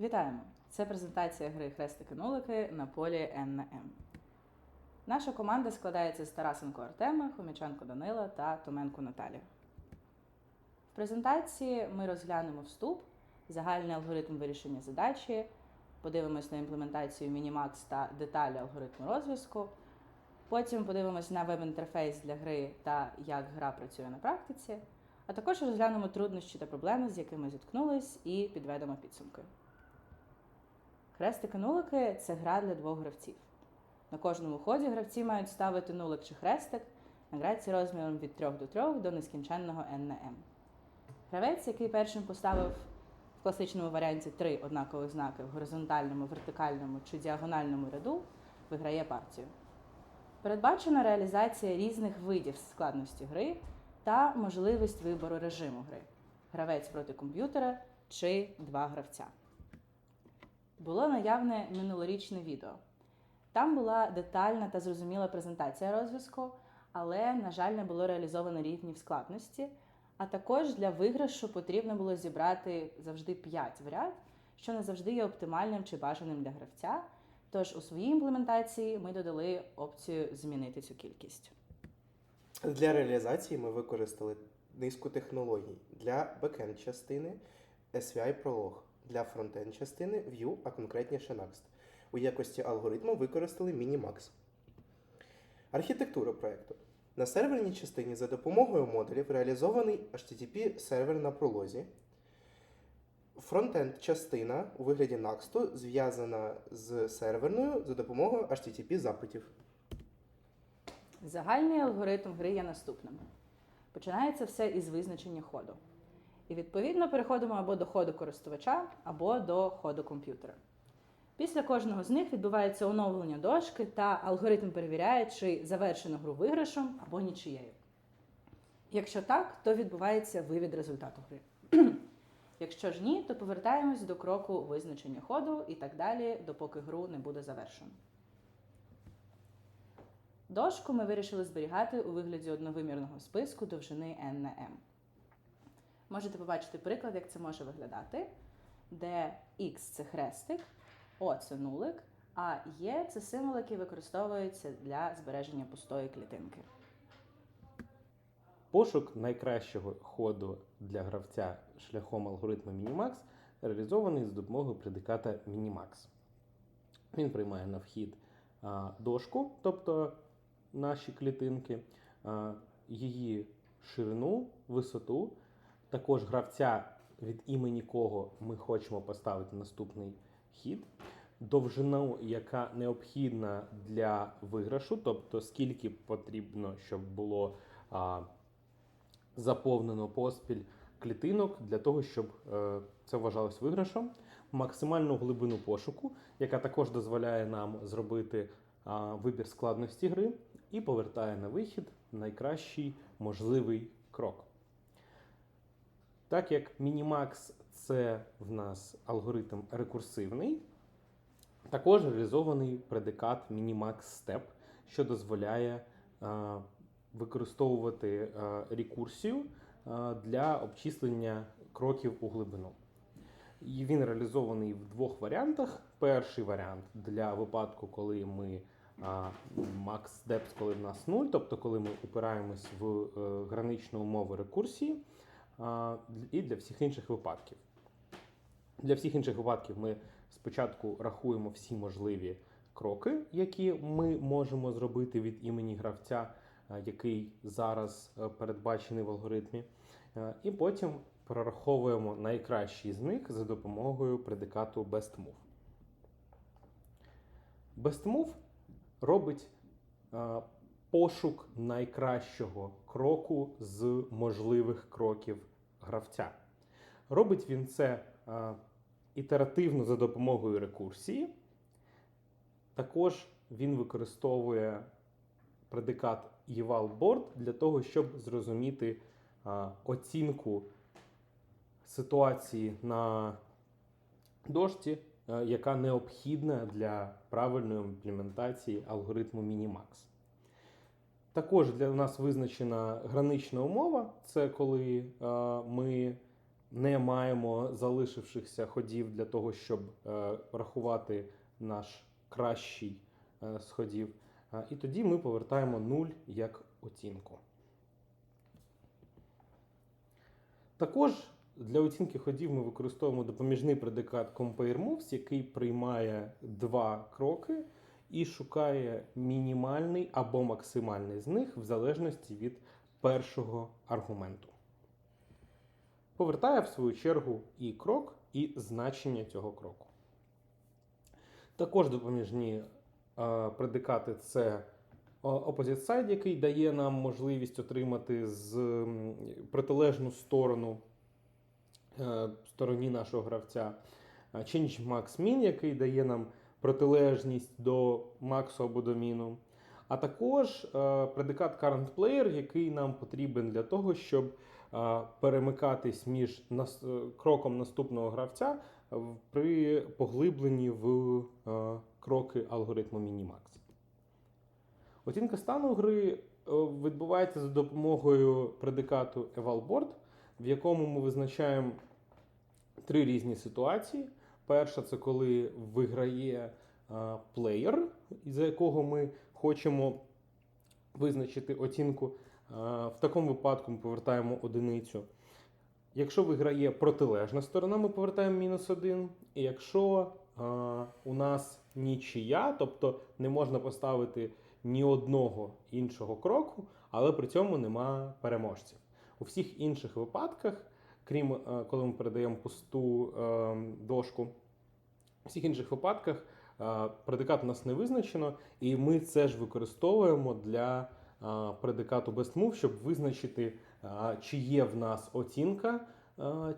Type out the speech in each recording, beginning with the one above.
Вітаємо! Це презентація гри Хрестики-нулики на полі M. Наша команда складається з Тарасенко Артема, Хоміченко Данила та Томенко Наталі. В презентації ми розглянемо вступ, загальний алгоритм вирішення задачі, подивимось на імплементацію Minimax та деталі алгоритму розв'язку. Потім подивимось на веб-інтерфейс для гри та як гра працює на практиці, а також розглянемо труднощі та проблеми, з якими зіткнулись, і підведемо підсумки. Хрестики-нулики це гра для двох гравців. На кожному ході гравці мають ставити нулик чи хрестик на граці розміром від 3 до 3 до нескінченного n на m. Гравець, який першим поставив в класичному варіанті три однакових знаки в горизонтальному, вертикальному чи діагональному ряду, виграє партію. Передбачена реалізація різних видів складності гри та можливість вибору режиму гри гравець проти комп'ютера чи два гравця. Було наявне минулорічне відео. Там була детальна та зрозуміла презентація розв'язку, але, на жаль, не було реалізовано рівнів складності. А також для виграшу потрібно було зібрати завжди 5 в ряд, що не завжди є оптимальним чи бажаним для гравця. Тож у своїй імплементації ми додали опцію змінити цю кількість. Для реалізації ми використали низку технологій для бекенд частини SVI Prolog, для фронтенд частини Vue, а конкретніше Next. У якості алгоритму використали Minimax. Архітектура проєкту. На серверній частині за допомогою модулів реалізований HTTP сервер на пролозі. Фронтенд частина у вигляді Next зв'язана з серверною за допомогою HTTP запитів. Загальний алгоритм гри є наступним. Починається все із визначення ходу. І відповідно переходимо або до ходу користувача, або до ходу комп'ютера. Після кожного з них відбувається оновлення дошки, та алгоритм перевіряє, чи завершено гру виграшем або нічиєю. Якщо так, то відбувається вивід результату гри. Якщо ж ні, то повертаємось до кроку визначення ходу і так далі, допоки гру не буде завершено. Дошку ми вирішили зберігати у вигляді одновимірного списку довжини n на m. Можете побачити приклад, як це може виглядати, де x це хрестик, O це нулик, а Е це символ, який використовується для збереження пустої клітинки. Пошук найкращого ходу для гравця шляхом алгоритму Minimax реалізований з допомогою предиката Minimax. Він приймає на вхід дошку, тобто наші клітинки, її ширину, висоту, також гравця, від імені кого ми хочемо поставити наступний хід, довжину, яка необхідна для виграшу, тобто скільки потрібно, щоб було. А, заповнено поспіль клітинок для того, щоб е, це вважалось виграшем, максимальну глибину пошуку, яка також дозволяє нам зробити вибір складності гри і повертає на вихід найкращий можливий крок. Так як Minimax це в нас алгоритм рекурсивний, також реалізований предикат Step, що дозволяє використовувати рекурсію для обчислення кроків у глибину. І він реалізований в двох варіантах. Перший варіант для випадку, коли ми depth, коли в нас 0, тобто коли ми упираємось в е, граничну умову рекурсії, і для всіх інших випадків. Для всіх інших випадків ми спочатку рахуємо всі можливі кроки, які ми можемо зробити від імені гравця, е, який зараз е, передбачений в алгоритмі, е, і потім прораховуємо найкращий з них за допомогою предикату BestMove. BestMove робить пошук найкращого кроку з можливих кроків гравця. Робить він це е, ітеративно за допомогою рекурсії. Також він використовує предикат eval-board для того, щоб зрозуміти а, оцінку ситуації на дошці, а, яка необхідна для правильної імплементації алгоритму Minimax. Також для нас визначена гранична умова це коли а, ми не маємо залишившихся ходів для того, щоб е, рахувати наш кращий е, з ходів. Е, І тоді ми повертаємо 0 як оцінку. Також для оцінки ходів ми використовуємо допоміжний предикат Compare Moves, який приймає два кроки і шукає мінімальний або максимальний з них в залежності від першого аргументу. Повертає в свою чергу і крок, і значення цього кроку. Також допоміжні е, предикати це о- opposite side, який дає нам можливість отримати з протилежну сторону е, стороні нашого гравця. А Change Max Min, який дає нам протилежність до максу або до міну. А також е, предикат Current Player, який нам потрібен для того, щоб е, перемикатись між е, кроком наступного гравця при поглибленні в кроки алгоритму Minimax. Оцінка стану гри відбувається за допомогою предикату EvalBoard, в якому ми визначаємо три різні ситуації. Перша це коли виграє е, плеєр, за якого ми хочемо визначити оцінку. Е, В такому випадку ми повертаємо одиницю. Якщо виграє протилежна сторона, ми повертаємо мінус один. І якщо е, у нас нічия, тобто не можна поставити ні одного іншого кроку, але при цьому нема переможців. У всіх інших випадках, крім е, коли ми передаємо пусту е, дошку, у всіх інших випадках е, предикат у нас не визначено, і ми це ж використовуємо для предикату best move, щоб визначити, чи є в нас оцінка,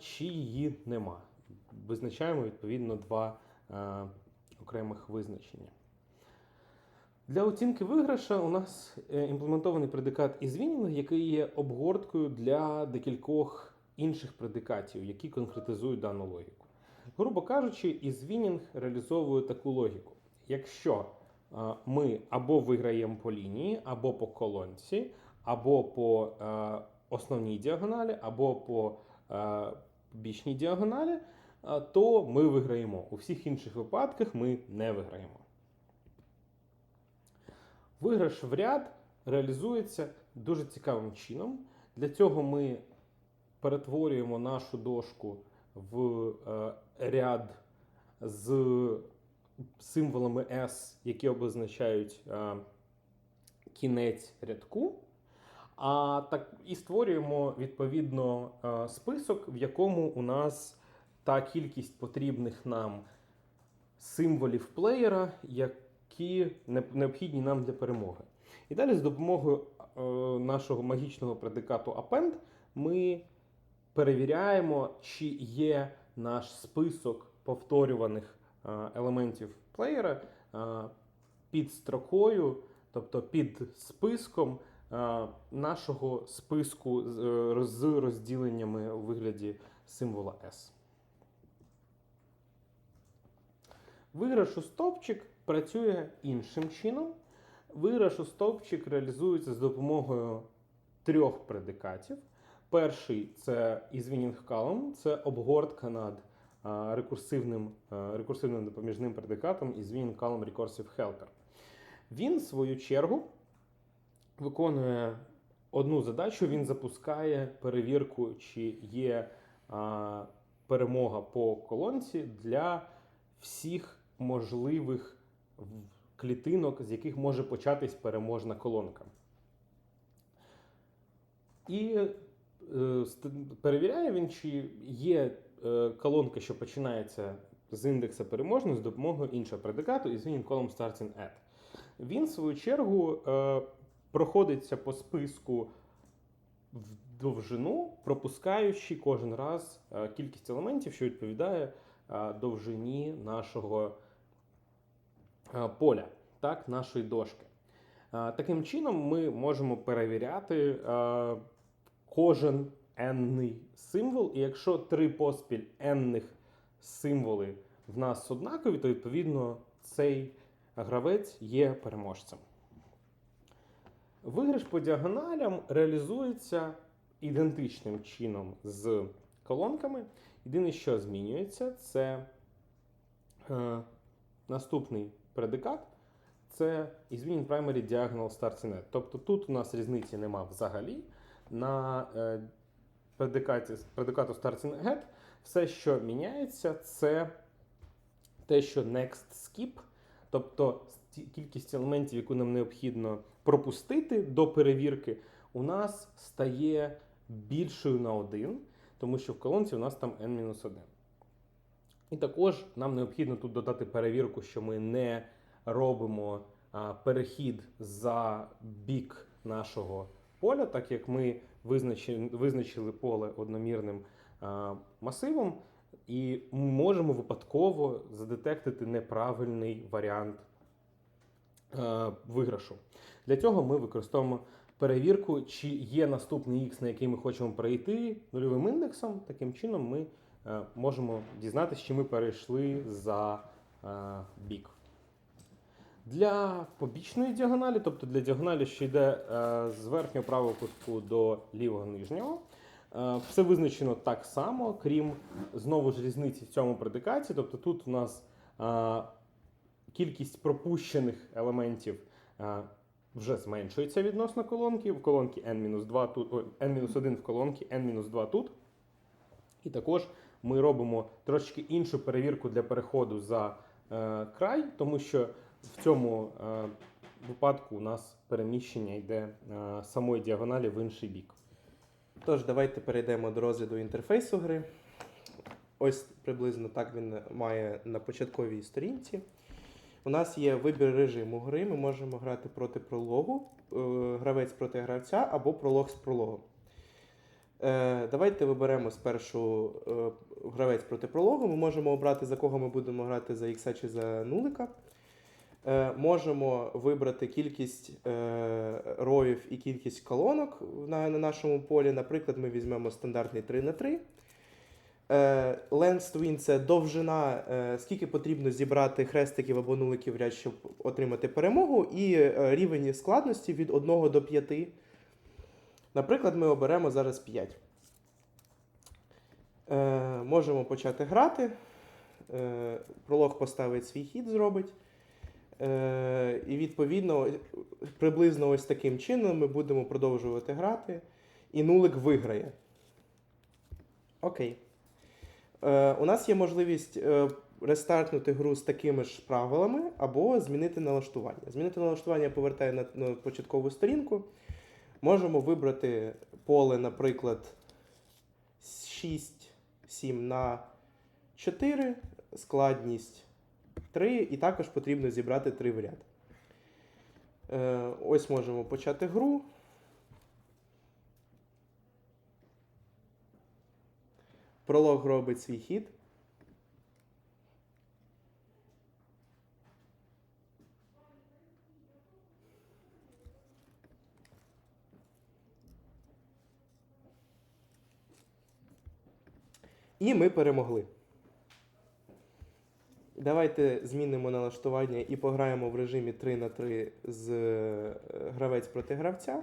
чи її нема. Визначаємо відповідно два окремих визначення. Для оцінки виграша у нас імплементований предикат із Winning, який є обгорткою для декількох інших предикатів, які конкретизують дану логіку. Грубо кажучи, із Winning реалізовує таку логіку. Якщо е, ми або виграємо по лінії, або по колонці, або по е, основній діагоналі, або по е, бічній діагоналі, то ми виграємо. У всіх інших випадках ми не виграємо. Виграш в ряд реалізується дуже цікавим чином. Для цього ми перетворюємо нашу дошку в е, ряд з символами S, які обозначають е, кінець рядку. А так і створюємо відповідно е, список, в якому у нас та кількість потрібних нам символів плеєра, які необхідні нам для перемоги. І далі з допомогою нашого магічного предикату append ми перевіряємо, чи є наш список повторюваних е, елементів плеєра е, під строкою, тобто під списком е, нашого списку з, розділеннями у вигляді символа S. Виграш у стовпчик працює іншим чином. Виграш у стовпчик реалізується з допомогою трьох предикатів. Перший це ізвінінг column, це обгортка над рекурсивним, рекурсивним допоміжним предикатом ізвінінг column recursive helper. Він, в свою чергу, виконує одну задачу: він запускає перевірку, чи є а, перемога по колонці для всіх можливих клітинок, з яких може початись переможна колонка. І перевіряє він, чи є е, колонка, що починається з індекса переможної з допомогою іншого предикату, і він column starting at. Він, в свою чергу, е, проходиться по списку в довжину, пропускаючи кожен раз е, кількість елементів, що відповідає е, довжині нашого е, поля, так, нашої дошки. Е, Таким чином, ми можемо перевіряти е, кожен n символ, і якщо три поспіль n символи в нас однакові, то відповідно цей гравець є переможцем. Виграш по діагоналям реалізується ідентичним чином з колонками. Єдине, що змінюється, це е, наступний предикат. Це is mean primary diagonal starting net. Тобто тут у нас різниці нема взагалі. На е, предикату starting head все, що міняється, це те, що next skip, тобто кількість елементів, яку нам необхідно пропустити до перевірки, у нас стає більшою на 1, тому що в колонці у нас там n-1. І також нам необхідно тут додати перевірку, що ми не робимо перехід за бік нашого поля, так як ми визначили, визначили поле одномірним масивом, і можемо випадково задетектити неправильний варіант виграшу. Для цього ми використовуємо перевірку, чи є наступний X, на який ми хочемо перейти нульовим індексом. Таким чином ми можемо дізнатися, чи ми перейшли за бік. Для побічної діагоналі, тобто для діагоналі, що йде е, з верхнього правого кутку до лівого нижнього, е, все визначено так само, крім знову ж різниці в цьому предикаті. Тобто тут у нас е, кількість пропущених елементів вже зменшується відносно колонки. В колонці n-2 тут, n-1 в колонці, n-2 тут. І також ми робимо трошки іншу перевірку для переходу за край, тому що в цьому е, випадку у нас переміщення йде е, самої діагоналі в інший бік. Тож, давайте перейдемо до розгляду інтерфейсу гри. Ось приблизно так він має на початковій сторінці. У нас є вибір режиму гри. Ми можемо грати проти прологу, е, гравець проти гравця або пролог з прологом. Давайте виберемо спершу гравець проти прологу. Ми можемо обрати, за кого ми будемо грати за ікса чи за нулика. Е, Можемо вибрати кількість е, роїв і кількість колонок на, на нашому полі. Наприклад, ми візьмемо стандартний 3 на 3 Е, Length to – це довжина, скільки потрібно зібрати хрестиків або нуликів ряд, щоб отримати перемогу, і рівень складності від 1 до 5. Наприклад, ми оберемо зараз 5. Е, можемо почати грати. Пролог поставить свій хід, зробить. Е, і відповідно, приблизно ось таким чином ми будемо продовжувати грати, і нулик виграє. Окей. Е, у нас є можливість е, рестартнути гру з такими ж правилами або змінити налаштування. Змінити налаштування повертає на, на початкову сторінку. Можемо вибрати поле, наприклад, 6-7 на 4, складність 3, і також потрібно зібрати 3 в ряд. Е, ось можемо почати гру. Пролог робить свій хід. І ми перемогли. Давайте змінимо налаштування і пограємо в режимі 3 на 3 з е, гравець проти гравця.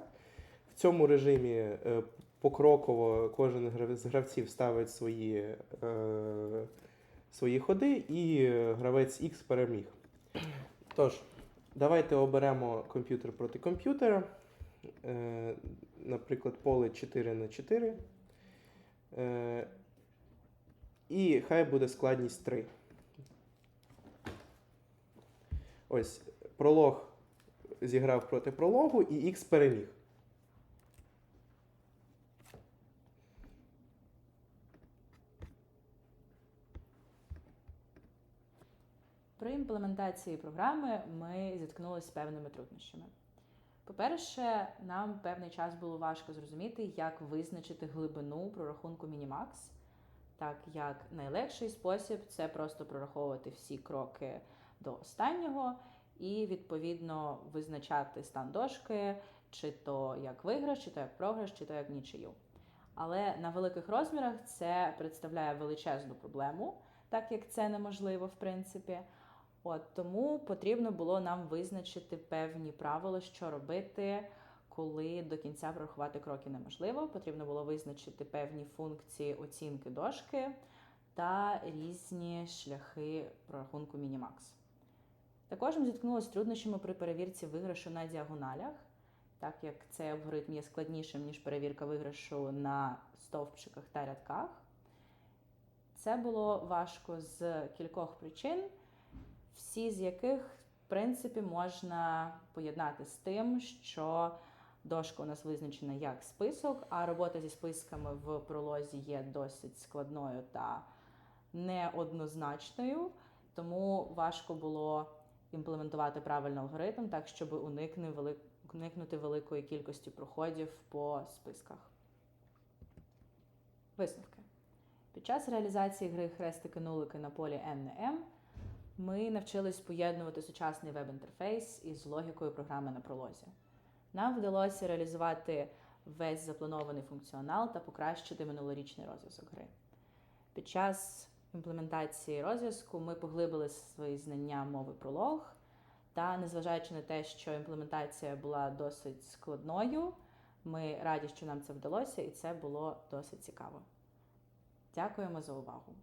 В цьому режимі е, покроково кожен з гравців ставить свої, е, свої ходи, і гравець X переміг. Тож, давайте оберемо комп'ютер проти комп'ютера. Наприклад, поле 4 на 4. Е, і хай буде складність 3. Ось пролог зіграв проти прологу, і X переміг. При імплементації програми ми зіткнулися з певними труднощами. По-перше, нам певний час було важко зрозуміти, як визначити глибину прорахунку Minimax, так як найлегший спосіб це просто прораховувати всі кроки до останнього і відповідно визначати стан дошки, чи то як виграш, чи то як програш, чи то як нічию. Але на великих розмірах це представляє величезну проблему, так як це неможливо в принципі. От тому потрібно було нам визначити певні правила, що робити, коли до кінця прорахувати кроки неможливо. Потрібно було визначити певні функції оцінки дошки та різні шляхи прорахунку мінімакс. Також ми зіткнулися з труднощами при перевірці виграшу на діагоналях, так як цей алгоритм є складнішим, ніж перевірка виграшу на стовпчиках та рядках. Це було важко з кількох причин, всі з яких, в принципі, можна поєднати з тим, що дошка у нас визначена як список, а робота зі списками в пролозі є досить складною та неоднозначною, тому важко було імплементувати правильний алгоритм так, щоб уникнути великої кількості проходів по списках. Висновки. Під час реалізації гри хрестики-нулики на полі N ми навчились поєднувати сучасний веб-інтерфейс із логікою програми на пролозі. Нам вдалося реалізувати весь запланований функціонал та покращити минулорічний розв'язок гри. Під час імплементації розв'язку ми поглибили свої знання мови пролог, та незважаючи на те, що імплементація була досить складною, ми раді, що нам це вдалося, і це було досить цікаво. Дякуємо за увагу!